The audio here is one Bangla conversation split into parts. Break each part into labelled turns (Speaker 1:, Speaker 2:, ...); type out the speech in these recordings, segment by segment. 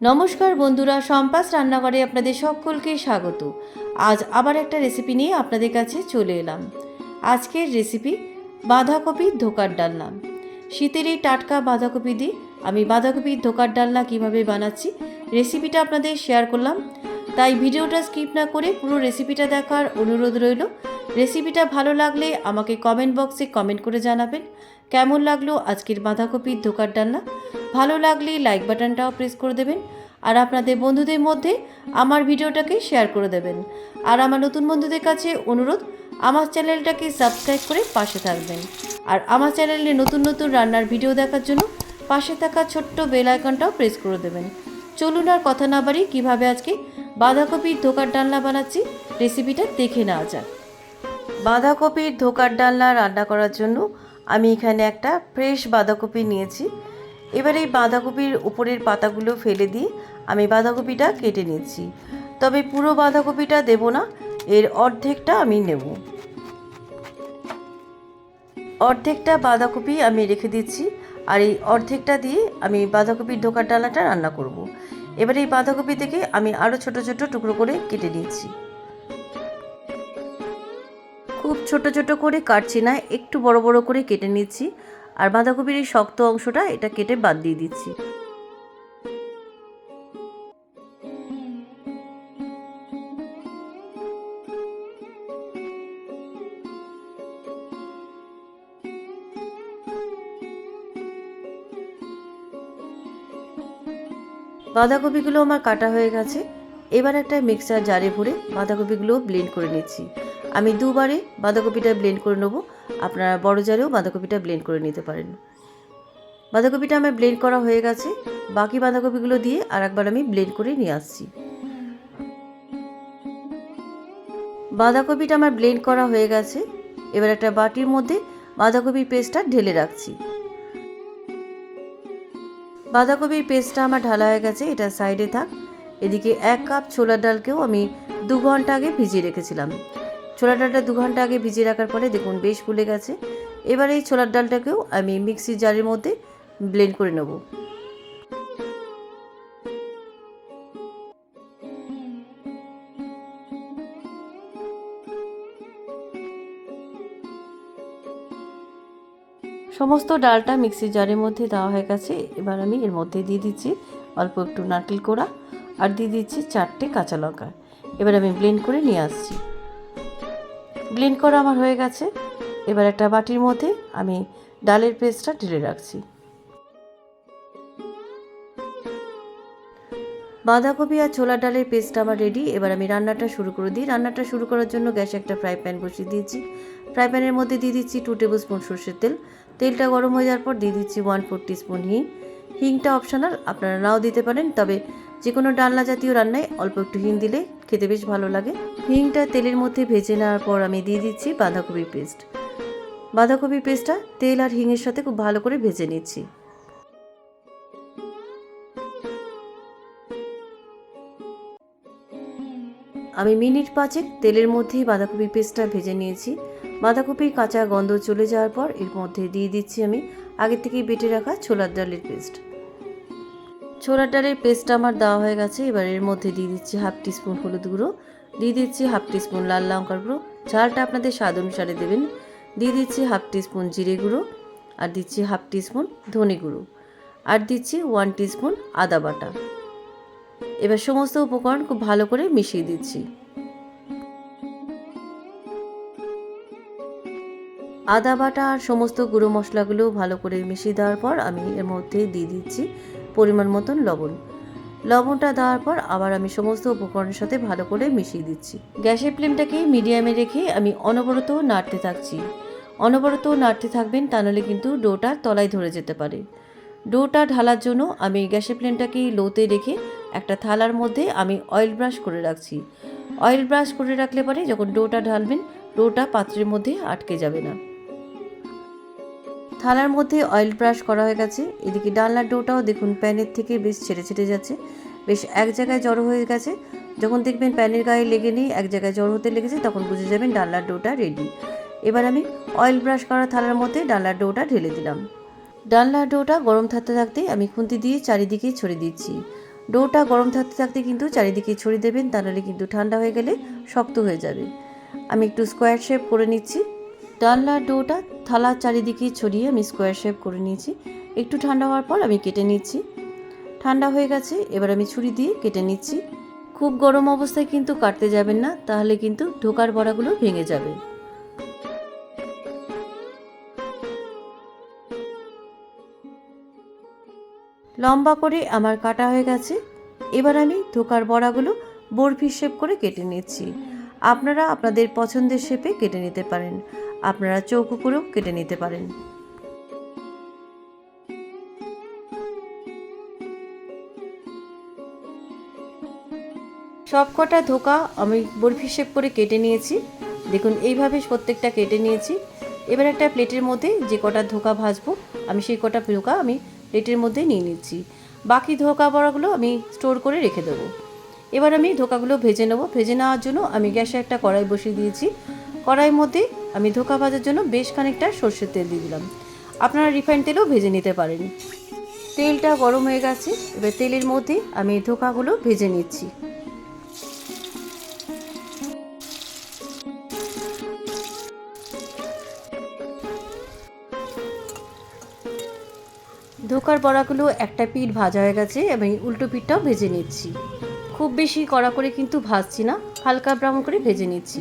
Speaker 1: নমস্কার বন্ধুরা সম্পাস রান্নাঘরে আপনাদের সকলকে স্বাগত। আজ আবার একটা রেসিপি নিয়ে আপনাদের কাছে চলে এলাম। আজকের রেসিপি বাঁধাকপির ধোকার ডালনা। শীতের এই টাটকা বাঁধাকপি দিয়ে আমি বাঁধাকপির ধোকার ডালনা কীভাবে বানাচ্ছি রেসিপিটা আপনাদের শেয়ার করলাম। তাই ভিডিওটা স্কিপ না করে পুরো রেসিপিটা দেখার অনুরোধ রইল। রেসিপিটা ভালো লাগলে আমাকে কমেন্ট বক্সে কমেন্ট করে জানাবেন। কেমন লাগল আজকের বাঁধাকপির ধোকার ডালনা? ভালো লাগলে লাইক বাটনটাও প্রেস করে দেবেন। আর আপনাদের বন্ধুদের মধ্যে আমার ভিডিওটাকে শেয়ার করে দেবেন। আর আমার নতুন বন্ধুদের কাছে অনুরোধ, আমার চ্যানেলটাকে সাবস্ক্রাইব করে পাশে থাকবেন। আর আমার চ্যানেলে নতুন নতুন রান্নার ভিডিও দেখার জন্য পাশে থাকা ছোট্ট বেল আইকনটাও প্রেস করে দেবেন। চলুন আর কথা না বাড়ি কীভাবে আজকে বাঁধাকপির ধোকার ডালনা বানাচ্ছি রেসিপিটা দেখে নেওয়া যাক। বাঁধাকপির ধোকার ডালনা রান্না করার জন্য আমি এখানে একটা ফ্রেশ বাঁধাকপি নিয়েছি। এবার এই বাঁধাকপির উপরের পাতাগুলো ফেলে দিয়ে আমি বাঁধাকপিটা কেটে নিচ্ছি। তবে পুরো বাঁধাকপিটা দেব না, এর অর্ধেকটা আমি নেব। অর্ধেকটা বাঁধাকপি আমি রেখে দিচ্ছি, আর এই অর্ধেকটা দিয়ে আমি বাঁধাকপির ধোকার ডালাটা রান্না করব। এবার এই বাঁধাকপি থেকে আমি আরও ছোট ছোট টুকরো করে কেটে নিচ্ছি। খুব ছোট ছোট করে কাটছি না, একটু বড় বড় করে কেটে নিচ্ছি। আর বাঁধাকপির এই শক্ত অংশটা, এটা কেটে বাদ দিয়ে দিচ্ছি। বাঁধাকপিগুলো আমার কাটা হয়ে গেছে। এবার একটা মিক্সার জারে ভরে বাঁধাকপিগুলো ব্লেন্ড করে নিচ্ছি। আমি দুবারে বাঁধাকপিটা ব্লেন্ড করে নেব। আপনারা বড় জারেও বাঁধাকপিটা ব্লেন্ড করে নিতে পারেন। বাঁধাকপিটা আমার ব্লেন্ড করা হয়ে গেছে। বাকি বাঁধাকপিগুলো দিয়ে আর একবার আমি ব্লেন্ড করে নিয়ে আসছি। বাঁধাকপিটা আমার ব্লেন্ড করা হয়ে গেছে। এবার একটা বাটির মধ্যে বাঁধাকপির পেস্টটা ঢেলে রাখছি। বাঁধাকপির পেস্টটা আমার ঢালা হয়ে গেছে, এটা সাইডে থাক। এদিকে এক কাপ ছোলার ডালকেও আমি দু ঘণ্টা আগে ভিজিয়ে রেখেছিলাম। ছোলার ডালটা দু ঘণ্টা আগে ভিজিয়ে রাখার পরে দেখুন বেশ ফুলে গেছে। এবার এই ছোলার ডালটাকেও আমি মিক্সির জারের মধ্যে ব্লেন্ড করে নেব। সমস্ত ডালটা মিক্সির জারের মধ্যে দেওয়া হয়ে গেছে। এবার আমি এর মধ্যে দিয়ে দিচ্ছি অল্প একটু নারকেল কোড়া আর দিয়ে দিচ্ছি চারটে কাঁচা লঙ্কা। এবার আমি ব্লেন্ড করে নিয়ে আসছি। ব্লেন্ড করা আমার হয়ে গেছে। এবার একটা বাটির মধ্যে আমি ডালের পেস্টটা ঢেলে রাখছি। বাঁধাকপি আর ছোলার ডালের পেস্টটা আমার রেডি এবার আমি রান্নাটা শুরু করে দিই। রান্নাটা শুরু করার জন্য গ্যাসে একটা ফ্রাই প্যান বসিয়ে দিয়েছি। ফ্রাই প্যানের মধ্যে দিয়ে দিচ্ছি টু টেবিল স্পুন সর্ষের তেল। তেলটা গরম হয়ে যাওয়ার পর দিয়ে দিচ্ছি ওয়ান ফোর স্পুন হিং। হিংটা অপশনাল আপনারা নাও দিতে পারেন। তবে যে কোনো ডালনা জাতীয় রান্নায় অল্প একটু হিং দিলে খেতে বেশ ভালো লাগে। হিংটা তেলের মধ্যে ভেজে নেওয়ার পর আমি দিয়ে দিচ্ছি বাঁধাকপির পেস্ট। বাঁধাকপির পেস্টটা তেল আর হিংয়ের সাথে খুব ভালো করে ভেজে নিচ্ছি। আমি মিনিট পাঁচেক তেলের মধ্যেই বাঁধাকপির পেস্টটা ভেজে নিয়েছি। বাঁধাকপির কাঁচা গন্ধ চলে যাওয়ার পর এর মধ্যে দিয়ে দিচ্ছি আমি আগে থেকেই বেটে রাখা ছোলার ডালের পেস্ট। ছোলার ডালের পেস্টটা আমার দেওয়া হয়ে গেছে। এবার এর মধ্যে দিয়ে দিচ্ছি হাফ টিস্পুন হলুদ গুঁড়ো, দিয়ে দিচ্ছি হাফ টিস্পুন লাল লঙ্কার গুঁড়ো, ঝালটা আপনাদের স্বাদ অনুসারে দেবেন। দিয়ে দিচ্ছি হাফ টিস্পুন জিরে গুঁড়ো আর দিচ্ছি হাফ টিস্পুন ধনে গুঁড়ো আর দিচ্ছি ওয়ান টিস্পুন আদা বাটা। এবার সমস্ত উপকরণ খুব ভালো করে মিশিয়ে দিচ্ছি। আদা বাটা আর সমস্ত গুঁড়ো মশলাগুলো ভালো করে মিশিয়ে দেওয়ার পর আমি এর মধ্যে দিয়ে দিচ্ছি পরিমাণ মতন লবণ। লবণটা দেওয়ার পর আবার আমি সমস্ত উপকরণের সাথে ভালো করে মিশিয়ে দিচ্ছি। গ্যাসের ফ্লেমটাকে মিডিয়ামে রেখে আমি অনবরত নাড়তে থাকছি। অনবরত নাড়তে থাকবেন তা নাহলে কিন্তু ডোটা তলায় ধরে যেতে পারে। ডোটা ঢালার জন্য আমি গ্যাসের ফ্লেমটাকে লোতে রেখে একটা থালার মধ্যে আমি অয়েল ব্রাশ করে রাখছি। অয়েল ব্রাশ করে রাখলে পরে যখন ডোটা ঢালবেন, ডোটা পাত্রের মধ্যে আটকে যাবে না। থালার মধ্যে অয়েল ব্রাশ করা হয়ে গেছে। এদিকে ডালনার ডোটাও দেখুন প্যানের থেকে বেশ ছেড়ে ছেড়ে যাচ্ছে। বেশ এক জায়গায় জড়ো হয়ে গেছে। যখন দেখবেন প্যানের গায়ে লেগে নেই, এক জায়গায় জড়ো হতে লেগেছে, তখন বুঝে যাবেন ডালনার ডোটা রেডি এবার আমি অয়েল ব্রাশ করা থালার মধ্যে ডালনার ডোটা ঢেলে দিলাম। ডালনার ডোটা গরম থাকতে থাকতে আমি খুন্তি দিয়ে চারিদিকে ছড়িয়ে দিচ্ছি। ডোটা গরম থাকতে থাকতে কিন্তু চারিদিকে ছড়িয়ে দেবেন, তা নাহলে কিন্তু ঠান্ডা হয়ে গেলে শক্ত হয়ে যাবে। আমি একটু স্কোয়ার শেপ করে নিচ্ছি। ডালনার ডোটা থালার চারিদিকে ছড়িয়ে আমি স্কোয়ার শেপ করে নিয়েছি। একটু ঠান্ডা হওয়ার পর আমি কেটে নিচ্ছি। ঠান্ডা হয়ে গেছে, এবার আমি ছুরি দিয়ে কেটে নিচ্ছি। খুব গরম অবস্থায় কিন্তু কাটতে যাবেন না, তাহলে কিন্তু ঢোকার বড়াগুলো ভেঙে যাবে। লম্বা করে আমার কাটা হয়ে গেছে, এবার আমি ধোকার বড়াগুলো বরফি শেপ করে কেটে নিচ্ছি। আপনারা আপনাদের পছন্দের শেপে কেটে নিতে পারেন। আপনারা চৌকো করেও কেটে নিতে পারেন। সব কটা ধোকা আমি বরফি শেপ করে কেটে নিয়েছি। দেখুন, এইভাবে প্রত্যেকটা কেটে নিয়েছি। এবার একটা প্লেটের মধ্যে যে কটা ধোকা ভাজবো, আমি সেই কটা ধোকা আমি প্লেটের মধ্যে নিয়ে নিচ্ছি। বাকি ধোকা বড়াগুলো আমি স্টোর করে রেখে দেবো। এবার আমি ধোকাগুলো ভেজে নেব। ভেজে নেওয়ার জন্য আমি গ্যাসে একটা কড়াই বসিয়ে দিয়েছি। কড়াইয়ের মধ্যে আমি ধোকা ভাজার জন্য বেশ খানিকটা সর্ষের তেল দিয়ে দিলাম। আপনারা রিফাইন তেলও ভেজে নিতে পারেন। তেলটা গরম হয়ে গেছে, এবার তেলের মধ্যে আমি ধোকাগুলো ভেজে নিচ্ছি। ধোকার বড়াগুলো একটা পিঠ ভাজা হয়ে গেছে এবং উল্টো পিঠটাও ভেজে নিচ্ছি। খুব বেশি কড়া করে কিন্তু ভাজছি না, হালকা ব্রাউন করে ভেজে নিচ্ছি।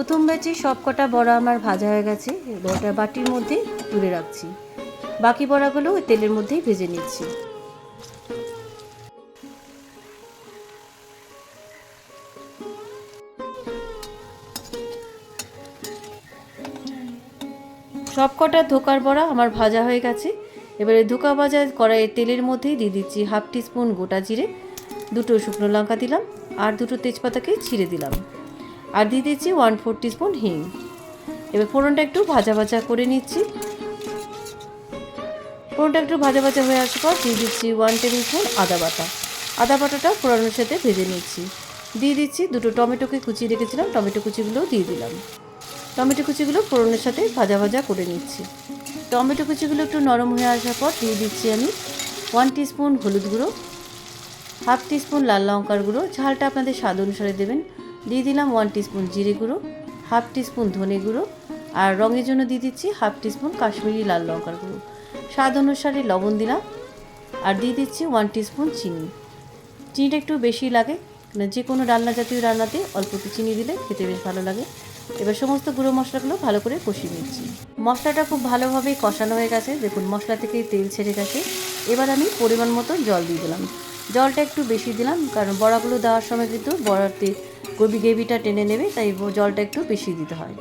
Speaker 1: প্রথম ব্যাচে সব কটা বড়া আমার ভাজা হয়ে গেছে ওটা বাটির মধ্যে তুলে রাখছি। বাকি বড়াগুলো ওই তেলের মধ্যেই ভেজে নিচ্ছি। সব কটা ধোকার বড়া আমার ভাজা হয়ে গেছে। এবারে ধোকা ভাজা কড়াইয়ের তেলের মধ্যেই দিয়ে দিচ্ছি হাফ টিস্পুন গোটা জিরে, দুটো শুকনো লঙ্কা দিলাম, আর দুটো তেজপাতাকে ছিঁড়ে দিলাম। আর দিয়ে দিচ্ছি ওয়ান ফোর টিস্পুন হিং এবার ফোড়নটা একটু ভাজা ভাজা করে নিচ্ছি। ফোড়নটা একটু ভাজা ভাজা হয়ে আসার পর দিয়ে দিচ্ছি ওয়ান টেবিল স্পুন আদা বাটা। আদা বাটাটা ফোড়নের সাথে ভেজে নিচ্ছি। দিয়ে দিচ্ছি দুটো টমেটোকে কুচিয়ে রেখেছিলাম, টমেটো কুচিগুলোও দিয়ে দিলাম। টমেটো কুচিগুলো ফোড়নের সাথে ভাজা ভাজা করে নিচ্ছি। টমেটো কুচিগুলো একটু নরম হয়ে আসার পর দিয়ে দিচ্ছি আমি ওয়ান টিস্পুন হলুদ গুঁড়ো হাফ টিস্পুন লাল লঙ্কার গুঁড়ো। ঝালটা আপনাদের স্বাদ অনুসারে দেবেন। দিয়ে দিলাম ওয়ান টিস্পুন জিরে গুঁড়ো হাফ টিস্পুন ধনে গুঁড়ো, আর রঙের জন্য দিয়ে দিচ্ছি হাফ টিস্পুন কাশ্মীরি লাল লঙ্কার গুঁড়ো। স্বাদ অনুসারে লবণ দিলাম, আর দিয়ে দিচ্ছি ওয়ান টিস্পুন চিনি। চিনিটা একটু বেশি লাগে যে কোনো রান্না জাতীয় রান্নাতে অল্প একটু চিনি দিলে খেতে বেশ ভালো লাগে। এবার সমস্ত গুঁড়ো মশলাগুলো ভালো করে কষিয়ে নিচ্ছি। মশলাটা খুব ভালোভাবে কষানো হয়ে গেছে, দেখুন মশলা থেকে তেল ছেড়ে গেছে। এবার আমি পরিমাণ মতো জল দিয়ে দিলাম। জলটা একটু বেশি দিলাম, কারণ বড়াগুলো দেওয়ার সময় কিন্তু বড়াতে গবি গ্রেভিটা টেনে নেবে, তাই জলটা একটু বেশি দিতে হয়।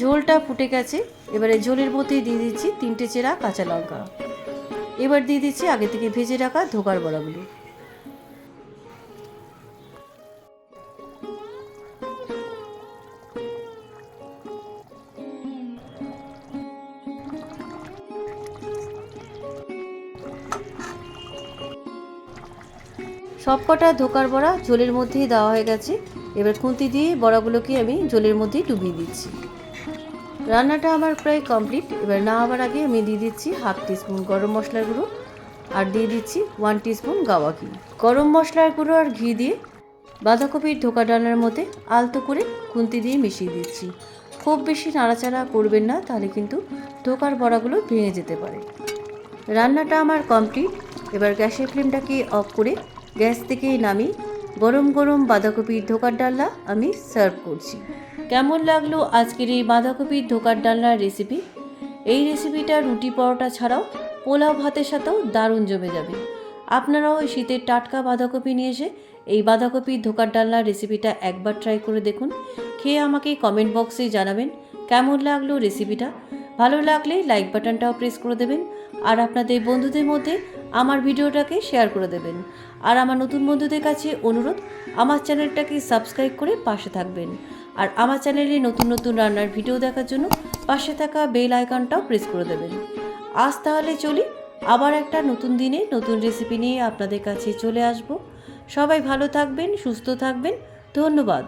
Speaker 1: ঝোলটা ফুটে গেছে, এবারে ঝোলের মধ্যে দিয়ে দিচ্ছি তিনটে চেরা কাঁচা লঙ্কা। এবার দিয়ে দিচ্ছি আগে থেকে ভেজে রাখা ধোকার বড়াগুলো। সব কটা ধোকার বড়া ঝোলের মধ্যেই দেওয়া হয়ে গেছে। এবার খুন্তি দিয়ে বড়াগুলোকে আমি ঝোলের মধ্যেই ডুবিয়ে দিচ্ছি। রান্নাটা আমার প্রায় কমপ্লিট। এবার না হওয়ার আগে আমি দিয়ে দিচ্ছি হাফ টিস্পুন গরম মশলার গুঁড়ো আর দিয়ে দিচ্ছি ওয়ান টিস্পুন গাওয়া ঘি। গরম মশলার গুঁড়ো আর ঘি দিয়ে বাঁধাকপির ধোকা ডালার মধ্যে আলতো করে খুন্তি দিয়ে মিশিয়ে দিচ্ছি। খুব বেশি নাড়াচাড়া করবেন না, তাহলে কিন্তু ধোকার বড়াগুলো ভেঙে যেতে পারে। রান্নাটা আমার কমপ্লিট। এবার গ্যাসের ফ্লেমটাকে অফ করে গ্যাস থেকে নামি গরম গরম বাঁধাকপির ধোকার ডালনা আমি সার্ভ করছি। কেমন লাগল আজকের এই বাঁধাকপির ধোকার ডালনার রেসিপি? এই রেসিপিটা রুটি পরোটা ছাড়াও পোলাও ভাতের সাথেও দারুণ জমে যাবে। আপনারাও শীতের টাটকা বাঁধাকপি নিয়ে এসে এই বাঁধাকপির ধোকার ডালনার রেসিপিটা একবার ট্রাই করে দেখুন। খেয়ে আমাকে কমেন্ট বক্সে জানাবেন কেমন লাগল রেসিপিটা। ভালো লাগলে লাইক বাটনটাও প্রেস করে দেবেন। আর আপনাদের বন্ধুদের মধ্যে আমার ভিডিওটাকে শেয়ার করে দেবেন। আর আমার নতুন বন্ধুদের কাছে অনুরোধ, আমার চ্যানেলটাকে সাবস্ক্রাইব করে পাশে থাকবেন। আর আমার চ্যানেলে নতুন নতুন রান্নার ভিডিও দেখার জন্য পাশে থাকা বেল আইকনটাও প্রেস করে দেবেন। আজ তাহলে চলি, আবার একটা নতুন দিনে নতুন রেসিপি নিয়ে আপনাদের কাছে চলে আসব। সবাই ভালো থাকবেন, সুস্থ থাকবেন, ধন্যবাদ।